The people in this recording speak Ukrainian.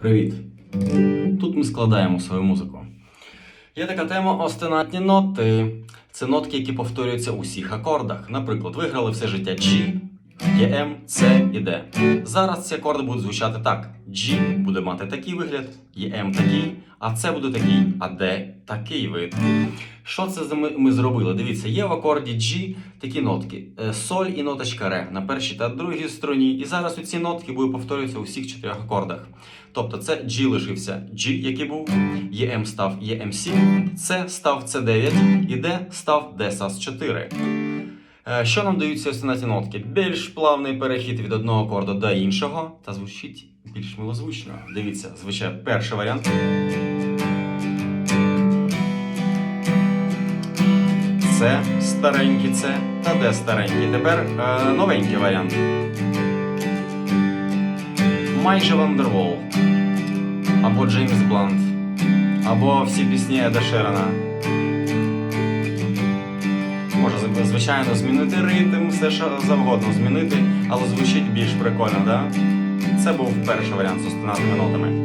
Привіт! Тут ми складаємо свою музику. Є така тема остенатні ноти. Це нотки, які повторюються у всіх акордах. Наприклад, виграли все життя G, EM, C і D. Зараз ці акорди будуть звучати так: G буде мати такий вигляд, EM такий, а C буде такий, а D такий вид. Що це ми, зробили? Дивіться, є в акорді G такі нотки: е, соль і ноточка ре на першій та другій стороні. І зараз ці нотки будуть повторюватися у всіх чотирьох акордах. Тобто це G лишився G, який був, EM став EM7, C став C9 і D став D SAS4. Е, Що нам дають ці остinaті нотки? Більш плавний перехід від одного акорду до іншого та звучить більш милозвучно. Дивіться, звичайно, перший варіант. Це старенький це та де старенький. Тепер е, новенький варіант. Майже Вандервол. Або Джеймс Блант. Або всі пісні Еда Шерона. Звичайно, змінити ритм, все що завгодно змінити, але звучить більш прикольно, да? Це був перший варіант з остинатими нотами.